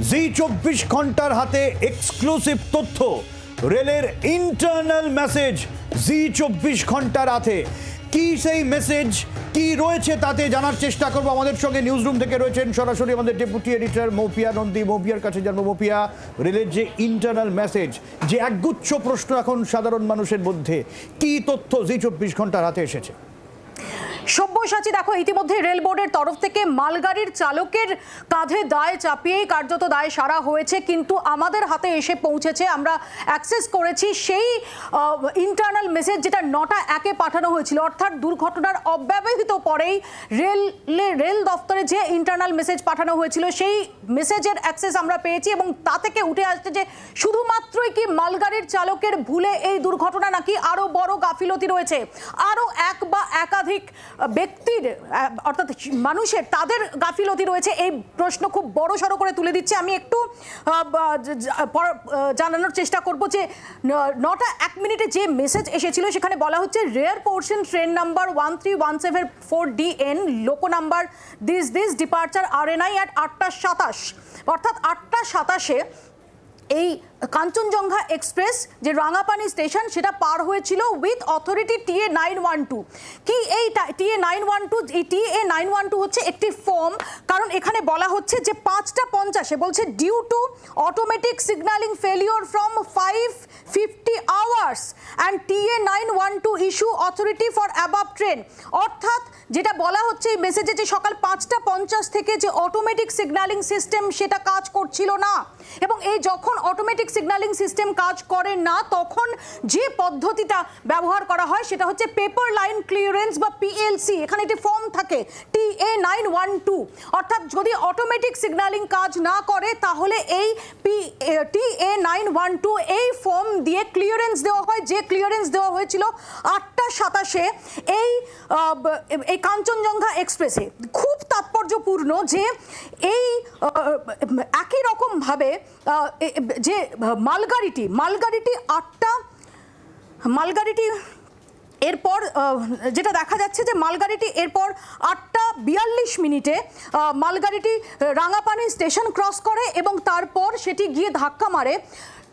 জি চব্বিশ ঘণ্টার হাতে এক্সক্লুসিভ তথ্য। রেলের ইন্টারনাল মেসেজ জি চব্বিশ ঘণ্টার হাতে। কি সেই মেসেজ কি রয়েছে তাতে জানার চেষ্টা করব আমাদের সঙ্গে নিউজ রুম থেকে রয়েছেন সরাসরি আমাদের ডেপুটি এডিটর মৌপিয়া নন্দী। মৌপিয়ার কাছে জানব, মৌপিয়া, রেলের যে ইন্টারনাল মেসেজ যে একগুচ্ছ প্রশ্ন এখন সাধারণ মানুষের মধ্যে, কি তথ্য জি চব্বিশ ঘণ্টার হাতে এসেছে? সব্যসাচী, দেখো ইতিমধ্যে রেল বোর্ডের তরফ থেকে মালগাড়ির চালকের কাঁধে দায় চাপিয়েই কার্যত দায় সারা হয়েছে, কিন্তু আমাদের হাতে এসে পৌঁছেছে, আমরা অ্যাক্সেস করেছি সেই ইন্টারনাল মেসেজ যেটা নটা একে পাঠানো হয়েছিল। অর্থাৎ দুর্ঘটনার অব্যবহিত পরেই রেল রেল দফতরে যে ইন্টারনাল মেসেজ পাঠানো হয়েছিল, সেই মেসেজের অ্যাক্সেস আমরা পেয়েছি এবং তা থেকে উঠে আসছে যে শুধুমাত্রই কি মালগাড়ির চালকের ভুলে এই দুর্ঘটনা নাকি আরও বড় গাফিলতি রয়েছে? আরও এক বা একাধিক ব্যক্তির অর্থাৎ মানুষের তাদের গাফিলতি রয়েছে, এই প্রশ্ন খুব বড় সড়ো করে তুলে দিচ্ছে। আমি একটু জানানোর চেষ্টা করব যে নটা এক মিনিটে যে মেসেজ এসেছিল, সেখানে বলা হচ্ছে rear portion train number one three one seven four D N loco number this this departure R N I at আটটা সাতাশ। অর্থাৎ আটটা সাতাশে এই কাঞ্চনজঙ্ঘা এক্সপ্রেস, যে রাঙাপানি স্টেশন, সেটা পার হয়েছিল with authority TA nine one two. কি এই টিএ নাইন ওয়ান টু, এই টিএ নাইন ওয়ান টু হচ্ছে একটি ফর্ম, কারণ এখানে বলা হচ্ছে যে পাঁচটা পঞ্চাশে বলছে due to automatic signalling failure from five fifty hours and T A nine one two issue authority for above train অর্থাৎ যেটা বলা হচ্ছে এই মেসেজে যে সকাল পাঁচটা পঞ্চাশ থেকে যে অটোমেটিক সিগন্যালিং সিস্টেম সেটা কাজ করছিল না। এবং এই যখন অটোমেটিক সিগন্যালিং সিস্টেম কাজ করে না, তখন যে পদ্ধতিটা ব্যবহার করা হয় সেটা হচ্ছে পেপার লাইন ক্লিয়ারেন্স বা পিএলসি এখানে একটি ফর্ম থাকে T A nine one two অর্থাৎ যদি অটোমেটিক সিগন্যালিং কাজ না করে, তাহলে এই P T A nine one two এই ফর্ম দিয়ে ক্লিয়ারেন্স দেওয়া হয়, যে ক্লিয়ারেন্স দেওয়া হয়েছিল আটটা সাতাশে এই এই কাঞ্চনজঙ্ঘা এক্সপ্রেসে খুব তাৎপর্যপূর্ণ যে এই একই রকমভাবে যে মালগাড়িটি মালগাড়িটি আটটা, মালগাড়িটি এরপর যেটা দেখা যাচ্ছে যে মালগাড়িটি এরপর আটটা বিয়াল্লিশ মিনিটে মালগাড়িটি রাঙাপানি স্টেশন ক্রস করে এবং তারপর সেটি গিয়ে ধাক্কা মারে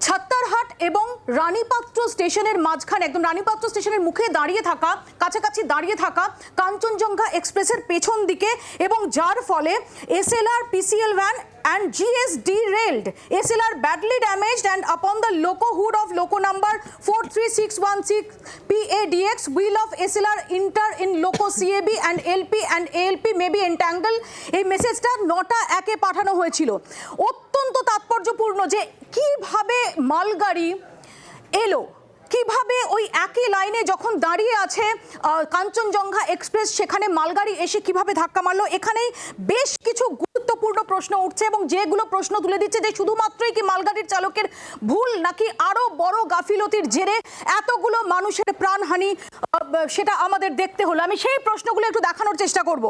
ছাত্তারহাট এবং রানীপাত্র স্টেশনের মাঝখানে, একদম রানীপাত্র স্টেশনের মুখে দাঁড়িয়ে থাকা, কাছাকাছি দাঁড়িয়ে থাকা কাঞ্চনজঙ্ঘা এক্সপ্রেসের পেছন দিকে এবং যার ফলে SLR, PCL van and GS derailed. SLR badly damaged and upon the loco hood of loco number 43616 PADX wheel of SLR inter in loco CAB and LP and ALP may be entangled. এই মেসেজটা নটা একে পাঠানো হয়েছিল অত্যন্ত তাৎপর্যপূর্ণ যে কীভাবে মালগাড়ি এলো কীভাবে ওই একই লাইনে যখন দাঁড়িয়ে আছে কাঞ্চনজঙ্ঘা এক্সপ্রেস সেখানে মালগাড়ি এসে কীভাবে ধাক্কা মারলো এখানেই বেশ কিছু গুরুত্বপূর্ণ প্রশ্ন উঠছে এবং যেগুলো প্রশ্ন তুলে দিচ্ছে যে শুধুমাত্রই কি মালগাড়ির চালকের ভুল নাকি আরও বড় গাফিলতির জেরে এতগুলো মানুষের প্রাণহানি সেটা আমাদের দেখতে হলো। আমি সেই প্রশ্নগুলো একটু দেখানোর চেষ্টা করব।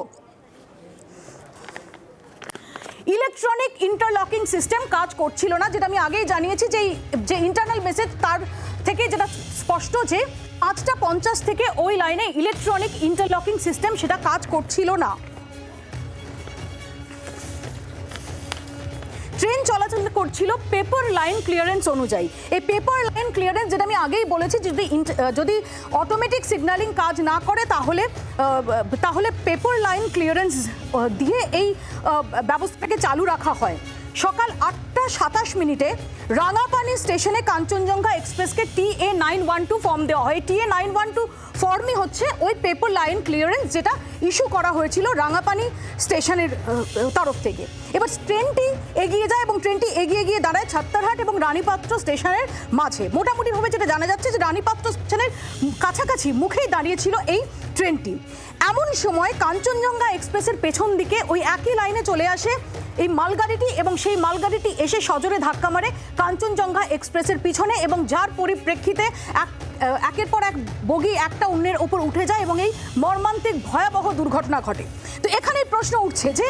ইলেকট্রনিক ইন্টারলকিং সিস্টেম কাজ করছিল না, যেটা আমি আগেই জানিয়েছি যে যে ইন্টারনাল মেসেজ তার থেকে যেটা স্পষ্ট যে পাঁচটা পঞ্চাশ থেকে ওই লাইনে ইলেকট্রনিক ইন্টারলকিং সিস্টেম সেটা কাজ করছিল না। ট্রেন চলাচল করছিল পেপার লাইন ক্লিয়ারেন্স অনুযায়ী। এই পেপার লাইন ক্লিয়ারেন্স যেটা আমি আগেই বলেছি, যদি যদি অটোমেটিক সিগন্যালিং কাজ না করে, তাহলে তাহলে পেপার লাইন ক্লিয়ারেন্স দিয়ে এই ব্যবস্থাকে ব্যবস্থাটাকে চালু রাখা হয়। সকাল আটটা সাতাশ মিনিটে রাঙাপানি স্টেশনে Kanchenjunga এক্সপ্রেসকে T A nine one two form দেওয়া হয়। T A nine one two ফর্মই হচ্ছে ওই পেপার লাইন ক্লিয়ারেন্স যেটা ইস্যু করা হয়েছিল রাঙাপানি স্টেশনের তরফ থেকে। এবার ট্রেনটি এগিয়ে যায় এবং ট্রেনটি এগিয়ে গিয়ে দাঁড়ায় ছাত্তারহাট এবং রানীপাত্র স্টেশনের মাঝে। মোটামুটিভাবে যেটা জানা যাচ্ছে যে রানীপাত্র স্টেশনের কাছাকাছি মুখেই দাঁড়িয়েছিল এই ট্রেনটি। এমন সময় কাঞ্চনজঙ্ঘা এক্সপ্রেসের পেছন দিকে ওই একই লাইনে চলে আসে এই মালগাড়িটি এবং সেই মালগাড়িটি এসে সজোরে ধাক্কা মারে কাঞ্চনজঙ্ঘা এক্সপ্রেসের পিছনে এবং যার পরিপ্রেক্ষিতে এক একের পর এক বগি একটা অন্যের ওপর উঠে যায় এবং এই মর্মান্তিক ভয়াবহ দুর্ঘটনা ঘটে। তো এখানে প্রশ্ন উঠছে যে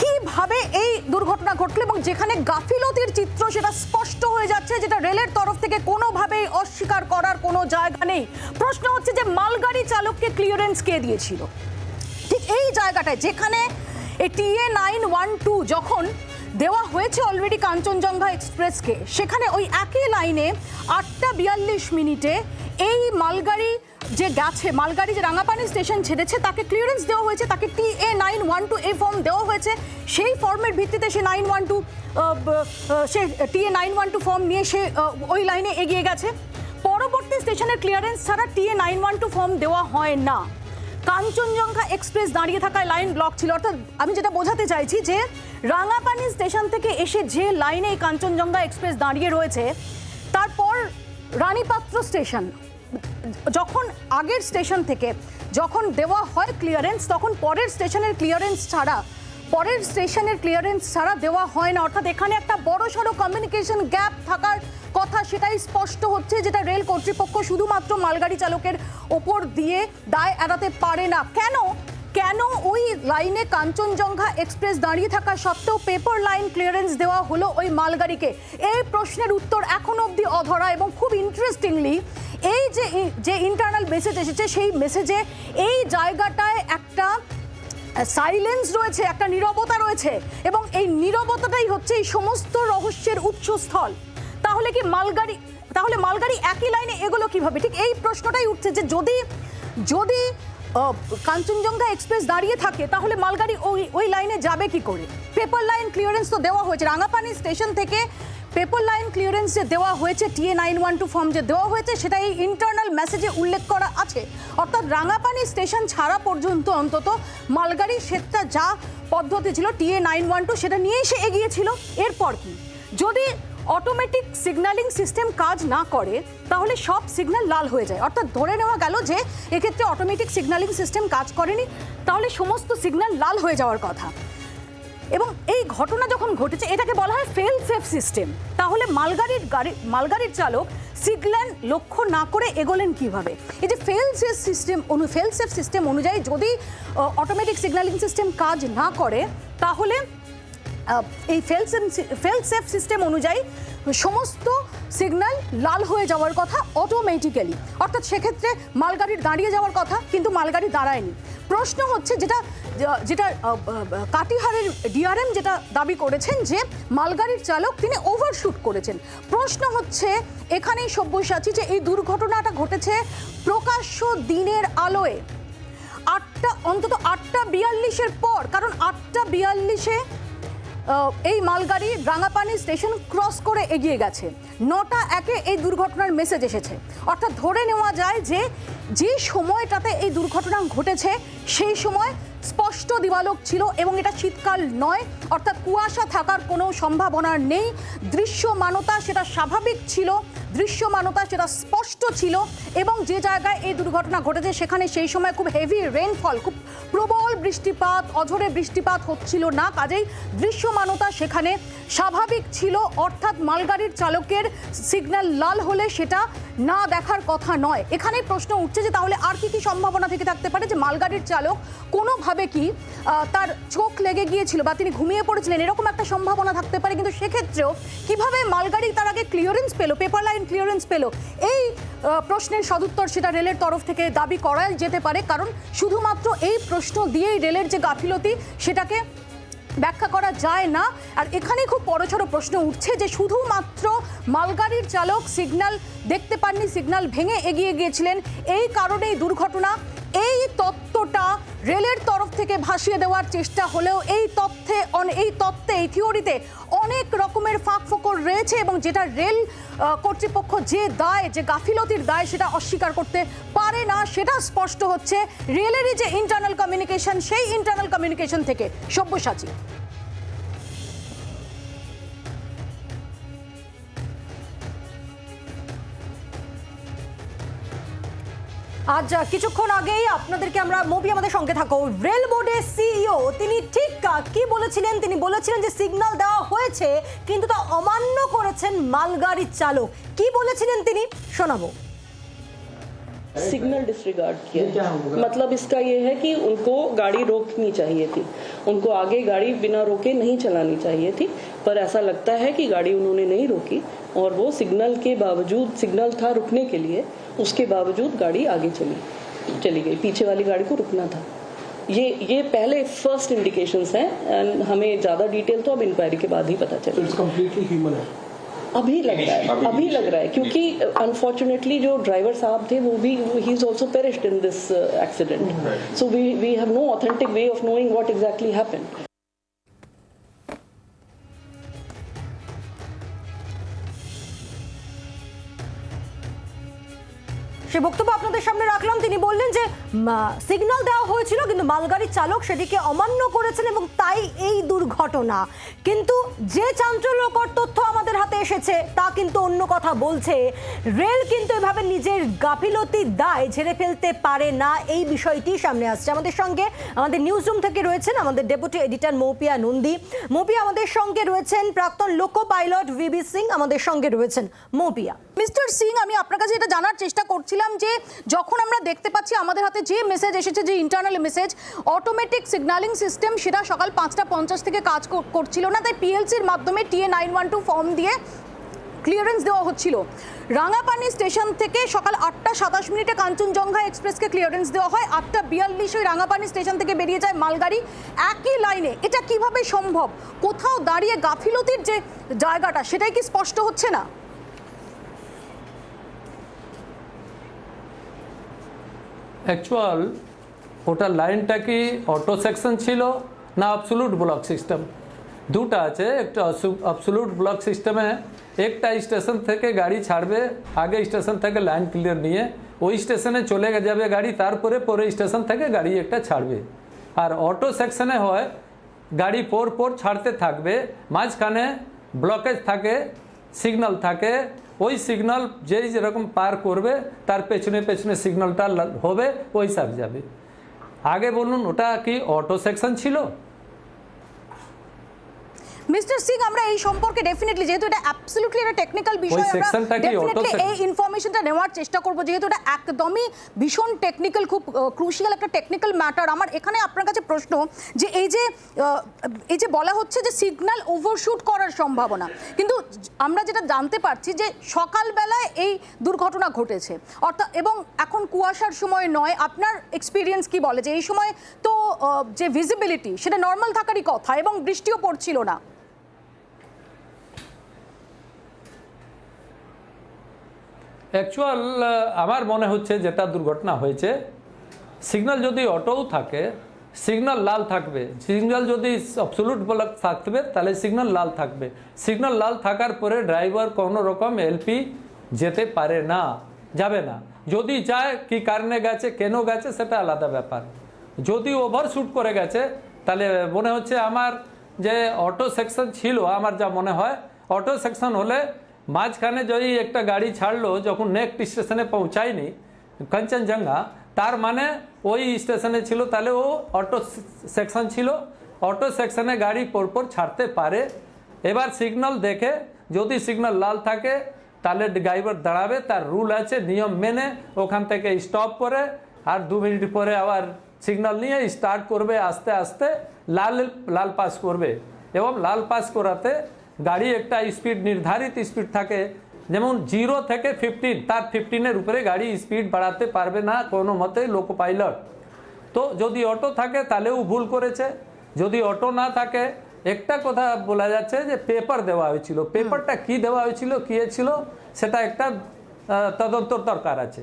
কীভাবে এই দুর্ঘটনা ঘটলো এবং যেখানে গাফিলতির চিত্র সেটা স্পষ্ট হয়ে যাচ্ছে, যেটা রেলের তরফ থেকে কোনোভাবেই অস্বীকার করার কোনো জায়গা নেই। প্রশ্ন হচ্ছে যে মালগাড়ি চালককে ক্লিয়ারেন্স কে দিয়েছিল? ঠিক এই জায়গাটায় যেখানে টিএ নাইন ওয়ান টু যখন দেওয়া হয়েছে অলরেডি কাঞ্চনজঙ্ঘা এক্সপ্রেসকে, সেখানে ওই একই লাইনে আটটা বিয়াল্লিশ মিনিটে এই মালগাড়ি যে গেছে, মালগাড়ি যে রাঙাপানি স্টেশন ছেড়েছে, তাকে ক্লিয়ারেন্স দেওয়া হয়েছে, তাকে T A nine one two A form দেওয়া হয়েছে। সেই ফর্মের ভিত্তিতে সে nine one two say T A nine one two form নিয়ে সে ওই লাইনে এগিয়ে গেছে। পরবর্তী স্টেশনের ক্লিয়ারেন্স ছাড়া T A nine one two form দেওয়া হয় না। কাঞ্চনজঙ্ঘা এক্সপ্রেস দাঁড়িয়ে থাকায় লাইন ব্লক ছিল। অর্থাৎ আমি যেটা বোঝাতে চাইছি যে রাঙাপানি স্টেশন থেকে এসে যে লাইনে এই কাঞ্চনজঙ্ঘা এক্সপ্রেস দাঁড়িয়ে রয়েছে, তারপর রানীপাত্র স্টেশন, যখন আগের স্টেশন থেকে যখন দেওয়া হয় ক্লিয়ারেন্স তখন পরের স্টেশনের ক্লিয়ারেন্স ছাড়া পরের স্টেশনের ক্লিয়ারেন্স ছাড়া দেওয়া হয় না। অর্থাৎ এখানে একটা বড় সড়ো কমিউনিকেশন গ্যাপ থাকার কথা সেটাই স্পষ্ট হচ্ছে, যেটা রেল কর্তৃপক্ষ শুধুমাত্র মালগাড়ি চালকের ওপর দিয়ে দায় এড়াতে পারে না। কেন? কেন ওই লাইনে কাঞ্চনজঙ্ঘা এক্সপ্রেস দাঁড়িয়ে থাকা সত্ত্বেও পেপার লাইন ক্লিয়ারেন্স দেওয়া হলো ওই মালগাড়িকে? এই প্রশ্নের উত্তর এখনও অবধি অধরা এবং খুব ইন্টারেস্টিংলি এই যে যে ইন্টারনাল মেসেজ এসেছে, সেই মেসেজে এই জায়গাটায় একটা সাইলেন্স রয়েছে, একটা নীরবতা রয়েছে এবং এই নীরবতাটাই হচ্ছে এই সমস্ত রহস্যের উৎসস্থল। তাহলে কি মালগাড়ি, তাহলে মালগাড়ি একই লাইনে এগুলো কীভাবে? ঠিক এই প্রশ্নটাই উঠছে যে যদি যদি কাঞ্চনজঙ্ঘা এক্সপ্রেস দাঁড়িয়ে থাকে, তাহলে মালগাড়ি ওই ওই লাইনে যাবে কি করে? পেপার লাইন ক্লিয়ারেন্স তো দেওয়া হয়েছে। রাঙাপানি স্টেশন থেকে পেপার লাইন ক্লিয়ারেন্স যে দেওয়া হয়েছে, T A nine one two form যে দেওয়া হয়েছে, সেটা এই ইন্টারনাল মেসেজে উল্লেখ করা আছে। অর্থাৎ রাঙাপানি স্টেশন ছাড়া পর্যন্ত অন্তত মালগাড়ি সেটা যা পদ্ধতি ছিল, টিএ নাইন ওয়ান টু, সেটা নিয়েই সে এগিয়েছিল। এরপর কি? যদি অটোমেটিক সিগন্যালিং সিস্টেম কাজ না করে, তাহলে সব সিগন্যাল লাল হয়ে যায়। অর্থাৎ ধরে নেওয়া গেল যে, এক্ষেত্রে অটোমেটিক সিগন্যালিং সিস্টেম কাজ করেনি, তাহলে সমস্ত সিগন্যাল লাল হয়ে যাওয়ার কথা। এবং এই ঘটনা যখন ঘটেছে, এটাকে বলা হয় ফেল সেফ সিস্টেম তাহলে মালগাড়ির গাড়ি, মালগাড়ির চালক সিগল্যান্ড লক্ষ্য না করে এগোলেন কীভাবে? এই যে ফেল সেফ সিস্টেম অনু ফেল সেফ সিস্টেম অনুযায়ী যদি অটোমেটিক সিগন্যালিং সিস্টেম কাজ না করে, তাহলে এই ফেল ফেল সেফ সিস্টেম অনুযায়ী সমস্ত সিগন্যাল লাল হয়ে যাওয়ার কথা অটোমেটিক্যালি অর্থাৎ সেক্ষেত্রে মালগাড়ির দাঁড়িয়ে যাওয়ার কথা, কিন্তু মালগাড়ি দাঁড়ায়নি। প্রশ্ন হচ্ছে যেটা যেটা কাটিহারের ডিআরএম যেটা দাবি করেছেন যে মালগাড়ির চালক তিনি ওভারশুট করেছেন। প্রশ্ন হচ্ছে এখানেই সব্যসাচী যে এই দুর্ঘটনাটা ঘটেছে প্রকাশ্য দিনের আলোয়। আটটা, অন্তত আটটা বিয়াল্লিশের পর, কারণ আটটা বিয়াল্লিশে এই মালগাড়ি রাঙাপানি স্টেশন ক্রস করে এগিয়ে গেছে। নটা একে এই দুর্ঘটনার মেসেজ এসেছে। অর্থাৎ ধরে নেওয়া যায় যে যে সময়টাতে এই দুর্ঘটনা ঘটেছে, সেই সময় স্পষ্ট দিবালোক ছিল এবং এটা শীতকাল নয়, অর্থাৎ কুয়াশা থাকার কোনো সম্ভাবনা নেই। দৃশ্যমানতা সেটা স্বাভাবিক ছিল। দৃশ্যমানতা সেটা স্পষ্ট ছিল এবং যে জায়গায় এই দুর্ঘটনা ঘটেছে, সেখানে সেই সময় খুব হেভি রেনফল খুব প্রবল বৃষ্টিপাত, অঝরে বৃষ্টিপাত হচ্ছিল না। কাজেই দৃশ্যমানতা সেখানে স্বাভাবিক ছিল। অর্থাৎ মালগাড়ির চালকের সিগন্যাল লাল হলে সেটা না দেখার কথা নয়। এখানেই প্রশ্ন উঠছে যে তাহলে আর কি কি সম্ভাবনা থেকে থাকতে পারে যে মালগাড়ির চালক কোনোভাবে কি তার চোখ লেগে গিয়েছিল বা তিনি ঘুমিয়ে পড়েছিলেন, এরকম একটা সম্ভাবনা থাকতে পারে। কিন্তু সেক্ষেত্রেও কীভাবে মালগাড়ি তার আগে ক্লিয়ারেন্স পেল পেপার ক্লিয়ারেন্স পেল। এই প্রশ্নের সদুত্তর সেটা রেলের তরফ থেকে দাবি করা যেতে পারে, কারণ শুধুমাত্র এই প্রশ্ন দিয়েই রেলের যে গাফিলতি, সেটাকে ব্যাখ্যা করা যায় না। আর এখানে খুব বড়সড় প্রশ্ন উঠছে যে শুধুমাত্র মালগাড়ির চালক সিগন্যাল দেখতে পাননি সিগন্যাল ভেঙে এগিয়ে গিয়েছিলেন, এই কারণেই দুর্ঘটনা এই তত্ত্বটা রেলের তরফ থেকে ভাসিয়ে দেওয়ার চেষ্টা হলেও এই তথ্যে এই তত্ত্বে, এই থিওরিতে অনেক রকমের ফাঁক ফোকর রয়েছে এবং যেটা রেল কর্তৃপক্ষ যে দায়, যে গাফিলতির দায় সেটা অস্বীকার করতে পারে না, সেটা স্পষ্ট হচ্ছে। রেলেরই যে ইন্টারনাল কমিউনিকেশন সেই ইন্টারনাল কমিউনিকেশন থেকে সব্যসাচী। আজ আহ, কিছুক্ষণ আগেই আপনাদেরকে আমরা মুভি আমাদের সঙ্গে থাকো রেল বোর্ডের সিইও তিনি ঠিক আহ, কি বলেছিলেন তিনি বলেছিলেন যে সিগন্যাল দেওয়া হয়েছে কিন্তু তা অমান্য করেছেন মালগাড়ির চালক কি বলেছিলেন তিনি শোনাবো सिग्नल डिसरिगार्ड किया मतलब इसका ये है कि उनको गाड़ी रोकनी चाहिए थी उनको आगे गाड़ी बिना रोके नहीं चलानी चाहिए थी पर ऐसा लगता है कि गाड़ी उन्होंने नहीं रोकी और वो सिग्नल के बावजूद सिग्नल था रुकने के लिए उसके बावजूद गाड़ी आगे चली चली गई। पीछे वाली गाड़ी को रुकना था। ये ये पहले फ़र्स्ट इंडिकेशंस हैं एंड हमें ज़्यादा डिटेल तो अब इंक्वायरी के बाद ही पता So चलेगा completely अभी लग रहा है अभी लग रहा है क्योंकि अनफॉर्चुनेटली जो ड्राइवर साहब थे वो भी he is also perished in this accident so we we have no authentic way of knowing what exactly happened সে বক্তব্য আপনাদের সামনে রাখলাম। তিনি বললেন যে সিগন্যাল দেওয়া হয়েছিল, কিন্তু মালগাড়ির চালক সেদিকে অমান্য করেছেন এবং তাই এই দুর্ঘটনা। কিন্তু যে চাঞ্চল্যকর তথ্য আমাদের হাতে এসেছে, তা কিন্তু অন্য কথা বলছে। রেল কিন্তু এভাবে নিজের গাফিলতির দায় ঝেড়ে ফেলতে পারে না, এই বিষয়টি সামনে আসছে। আমাদের সঙ্গে, আমাদের নিউজ রুম থেকে রয়েছেন আমাদের ডেপুটি এডিটর মৌপিয়া নন্দী। মৌপিয়া, আমাদের সঙ্গে রয়েছেন প্রাক্তন লোকো পাইলট ভিবি সিং আমাদের সঙ্গে রয়েছেন মৌপিয়া। মিস্টার সিং আমি আপনার কাছে এটা জানার চেষ্টা করছিলাম যে যখন আমরা দেখতে পাচ্ছি আমাদের হাতে যে মেসেজ এসেছে, যে internal message automatic signalling system সেটা সকাল পাঁচটা পঞ্চাশ থেকে কাজ কর- করছিল না। তাই পিএলসির মাধ্যমে TA nine one two form দিয়ে ক্লিয়ারেন্স দেওয়া হচ্ছিল। রাঙাপানি স্টেশন থেকে সকাল আটটা সাতাশ মিনিটে কাঞ্চনজঙ্ঘা এক্সপ্রেসকে ক্লিয়ারেন্স দেওয়া হয়। আটটা বিয়াল্লিশ ওই রাঙাপানি স্টেশন থেকে বেরিয়ে যায় মালগাড়ি। একই লাইনে এটা কীভাবে সম্ভব? কোথাও দাঁড়িয়ে গাফিলতির যে জায়গাটা, সেটাই কি স্পষ্ট হচ্ছে না? অ্যাকচুয়াল ওটা লাইনটা কি অটো সেকশন ছিল না অবসোলুট ব্লক সিস্টেম দুটা আছে, একটা অবসোলুট ব্লক সিস্টেমে একটা স্টেশন থেকে গাড়ি ছাড়বে, আগে স্টেশন থেকে লাইন ক্লিয়ার নিয়ে, ওই স্টেশনে চলে যাবে গাড়ি, তারপরে পরে স্টেশন থেকে গাড়ি একটা ছাড়বে। আর অটো সেকশনে হয়, গাড়ি পর পর ছাড়তে থাকবে, মাঝখানে ব্লকেজ থাকে সিগন্যাল থাকে ওই সিগনাল যেই যেরকম পার করবে, তার পেছনে পেছনে সিগনালটা হবে, ওই হিসাব যাবে। আগে বলুন, ওটা কি অটো সেকশন ছিল? মিস্টার সিং আমরা এই সম্পর্কে ডেফিনেটলি যেহেতু এটা অ্যাবসলিউটলি একটা টেকনিক্যাল বিষয় আমরা ডেফিনেটলি এই ইনফরমেশনটা নেওয়ার চেষ্টা করব। যেহেতু এটা একদমই ভীষণ টেকনিক্যাল খুব ক্রুশিয়াল একটা টেকনিক্যাল ম্যাটার আমার এখানে আপনার কাছে প্রশ্ন যে এই যে এই যে বলা হচ্ছে যে সিগন্যাল ওভারশুট করার সম্ভাবনা কিন্তু আমরা যেটা জানতে পারছি যে সকালবেলায় এই দুর্ঘটনা ঘটেছে। অর্থাৎ এবং এখন কুয়াশার সময় নয় আপনার এক্সপিরিয়েন্স কি বলে? যে এই সময় তো যে ভিজিবিলিটি সেটা নর্মাল থাকারই কথা এবং বৃষ্টিও পড়ছিল না। অ্যাকচুয়াল আমার মনে হচ্ছে যেটা দুর্ঘটনা হয়েছে সিগন্যাল যদি অটোও থাকে সিগন্যাল লাল থাকবে। সিগন্যাল যদি অবসলুট ব্লক থাকবে, তাহলে সিগন্যাল লাল থাকবে। সিগন্যাল লাল থাকার পরে ড্রাইভার কোনো রকম এলপি যেতে পারে না, যাবে না। যদি যায়, কি কারণে গেছে, কেন গেছে, সেটা আলাদা ব্যাপার। যদি ওভারশুট করে গেছে, তাহলে মনে হচ্ছে আমার যে অটো সেকশন ছিল, আমার যা মনে হয় অটো সেকশন হলে মাঝখানে যদি একটা গাড়ি ছাড়লো, যখন নেক্সট স্টেশনে পৌঁছায়নি, কাঞ্চনজঙ্ঘা, তার মানে ওই স্টেশনে ছিল, তাহলে ও অটো সেকশন ছিল। অটো সেকশনে গাড়ি পরপর ছাড়তে পারে। এবার সিগন্যাল দেখে, যদি সিগন্যাল লাল থাকে, তাহলে ড্রাইভার দাঁড়াবে, তার রুল আছে, নিয়ম মেনে ওখান থেকে স্টপ করে, আর দু মিনিট পরে আবার সিগন্যাল নিয়ে স্টার্ট করবে, আস্তে আস্তে লাল লাল পাস করবে। এবং লাল পাস করাতে গাড়ি একটা স্পিড নির্ধারিত স্পিড থাকে। যেমন জিরো থেকে ফিফটিন তার ফিফটিনের উপরে গাড়ি স্পিড বাড়াতে পারবে না কোনো মতে লোকো পাইলট তো যদি অটো থাকে তাহলেও ভুল করেছে। যদি অটো না থাকে একটা কথা বলা যাচ্ছে যে পেপার দেওয়া হয়েছিল। পেপারটা কি দেওয়া হয়েছিল কি ছিল সেটা একটা আহ, তদন্তর দরকার আছে।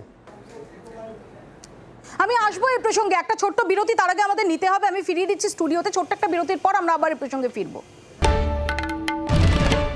আমি আসব এই প্রসঙ্গে। একটা ছোট্ট বিরতি তার আগে আমাদের নিতে হবে। আমি ফিরিয়ে দিচ্ছি স্টুডিওতে ছোট্ট একটা বিরতির পর আমরা আবার এই প্রসঙ্গে ফিরবো।